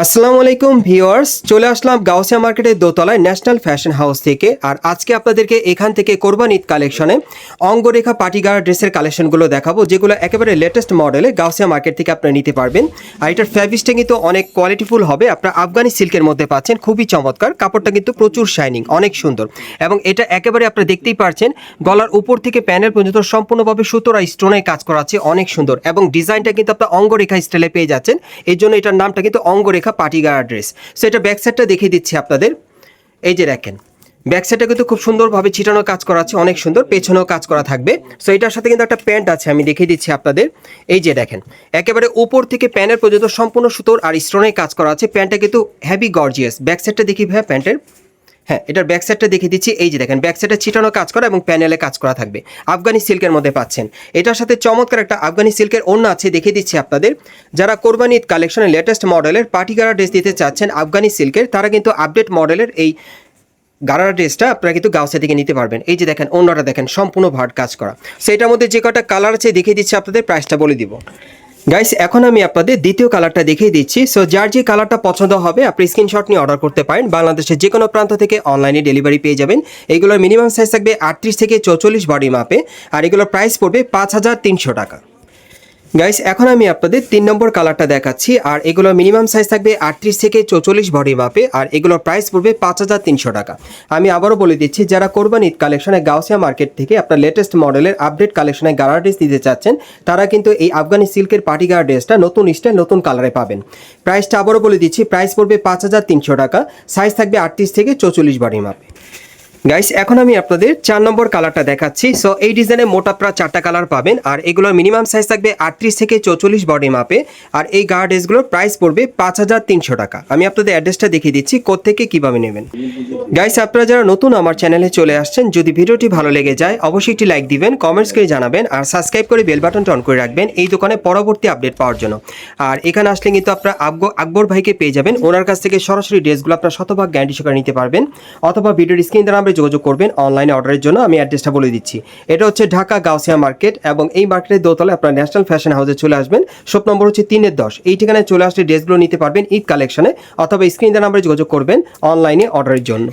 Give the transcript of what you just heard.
আসসালামু আলাইকুম ভিউয়ার্স, চলে আসলাম গাউসিয়া মার্কেটের দোতলায় ন্যাশনাল ফ্যাশন হাউস থেকে। আর আজকে আপনাদেরকে এখান থেকে কোরবান ঈদ কালেকশনে অঙ্গরেখা পাটিগার ড্রেসের কালেকশনগুলো দেখাবো, যেগুলো একেবারে লেটেস্ট মডেলে গাউসিয়া মার্কেট থেকে আপনারা নিতে পারবেন। আর এটার ফ্যাব্রিক্সটা কিন্তু অনেক কোয়ালিটিফুল হবে, আপনারা আফগানি সিল্কের মধ্যে পাচ্ছেন, খুবই চমৎকার। কাপড়টা কিন্তু প্রচুর শাইনিং অনেক সুন্দর। এবং এটা একেবারে আপনারা দেখতেই পারছেন, গলার উপর থেকে প্যানেল পর্যন্ত সম্পূর্ণভাবে সুতোর আর স্টোনের কাজ করা আছে, অনেক সুন্দর। এবং ডিজাইনটা কিন্তু আপনার অঙ্গরেখা স্টাইলে পেয়ে যাচ্ছেন এই জন্য এটার নামটা কিন্তু অঙ্গরেখা পাটিগার ড্রেস সো এটা ব্যাকসাইডটা দেখিয়ে দিচ্ছি আপনাদের। এই যে দেখেন ব্যাকসাইডটা কিন্তু খুব সুন্দরভাবে ছিটানো কাজ করা আছে, অনেক সুন্দর, পেছনেও কাজ করা থাকবে। সো এটার সাথে কিন্তু একটা প্যান্ট আছে, আমি দেখিয়ে দিচ্ছি আপনাদের। এই যে দেখেন, একেবারে উপর থেকে প্যান্টের পর্যন্ত সম্পূর্ণ সুতোর আর স্টোনের কাজ করা আছে। প্যান্টটা কিন্তু হ্যাভি গর্জিয়াস ব্যাকসাইডটা দেখি ভাই প্যান্টের হ্যাঁ এটার ব্যাক সাইডটা দেখিয়ে দিচ্ছি। এই যে দেখেন ব্যাক সাইডে ছিটানো কাজ করা এবং প্যানেলে কাজ করা থাকবে। আফগানি সিল্কের মধ্যে পাচ্ছেন। এটার সাথে চমৎকার একটা আফগানি সিল্কের অন্য আছে, দেখিয়ে দিচ্ছি আপনাদের। যারা কোরবানি ঈদ কালেকশনের লেটেস্ট মডেলের পার্টিগারা ড্রেস দিতে চাচ্ছেন আফগানি সিল্কের, তারা কিন্তু আপডেট মডেলের এই গারারা ড্রেসটা আপনারা কিন্তু গাউসা থেকে নিতে পারবেন। এই যে দেখেন অন্যটা দেখেন, সম্পূর্ণ ভাট কাজ করা। সেটার মধ্যে যে কটা কালার আছে, দেখিয়ে দিচ্ছি আপনাদের প্রাইসটা বলে দিব। গাইস এখন আমি আপনাদের দ্বিতীয় কালারটা দেখিয়ে দিচ্ছি। সো যার যে কালারটা পছন্দ হবে, আপনি স্ক্রিনশট নিয়ে অর্ডার করতে পারেন। বাংলাদেশের যে কোনো প্রান্ত থেকে অনলাইনে ডেলিভারি পেয়ে যাবেন। এগুলোর মিনিমাম সাইজ থাকবে আটত্রিশ থেকে চৌচল্লিশ বডি মাপে আর এগুলোর প্রাইস পড়বে পাঁচ হাজার তিনশো টাকা। গাইস এখন আমি আপনাদের তিন নম্বর কালারটা দেখাচ্ছি, আর এগুলো মিনিমাম সাইজ থাকবে আটত্রিশ থেকে চৌচল্লিশ বডি মাপে আর এগুলোর প্রাইস পড়বে পাঁচ হাজার তিনশো টাকা। আমি আবারও বলে দিচ্ছি, যারা কোরবান ঈদ কালেকশনে গাউসিয়া মার্কেট থেকে আপনার লেটেস্ট মডেলের আপডেট কালেকশনে গারা ড্রেস দিতে চাচ্ছেন, তারা কিন্তু এই আফগানি সিল্কের পার্টি গারা ড্রেসটা নতুন স্টাইল নতুন কালারে পাবেন। প্রাইসটা আবারও বলে দিচ্ছি প্রাইস পড়বে পাঁচ হাজার তিনশো টাকা সাইজ থাকবে আটত্রিশ থেকে চৌচল্লিশ বডি মাপে গাইস এখন আমি আপনাদের চার নম্বর কালারটা দেখাচ্ছি। সো এই ডিজাইনে মোট আপনারা চারটা কালার পাবেন। আর এগুলোর মিনিমাম সাইজ থাকবে আটত্রিশ থেকে চৌচল্লিশ বডি মাপে আর এই গার্ড ড্রেসগুলোর প্রাইস পড়বে পাঁচ হাজার তিনশো টাকা। আমি আপনাদের অ্যাড্রেসটা দেখিয়ে দিচ্ছি কোথেকে কীভাবে নেবেন। গাইস আপনারা যারা নতুন আমার চ্যানেলে চলে আসছেন, যদি ভিডিওটি ভালো লেগে যায়, অবশ্যই একটি লাইক দিবেন কমেন্টস করে জানাবেন, আর সাবস্ক্রাইব করে বেল বাটনটা অন করে রাখবেন এই দোকানে পরবর্তী আপডেট পাওয়ার জন্য। আর এখানে আসলে কিন্তু আপনারা আকবর আকবর ভাইকে পেয়ে যাবেন। ওনার কাছ থেকে সরাসরি ড্রেসগুলো আপনারা শতভাগ গ্যারান্টি সহকারে নিতে পারবেন। অথবা ভিডিওর স্ক্রিন দ্বারা যোগাযোগ করবেন অনলাইনে অর্ডারের জন্য, আমি অ্যাড্রেসটা বলে দিচ্ছি। এটা হচ্ছে ঢাকা গাউসিয়া মার্কেট এবং এই মার্কেটের দোতলায় আপনার ন্যাশনাল ফ্যাশন হাউসে চলে আসবেন। শপ নম্বর হচ্ছে তিনের দশ। এই ঠিকানায় চলে আসলে ড্রেসগুলো নিতে পারবেন ঈদ কালেকশনে অথবা স্ক্রিন নাম্বারে যোগাযোগ করবেন অনলাইনে অর্ডারের জন্য।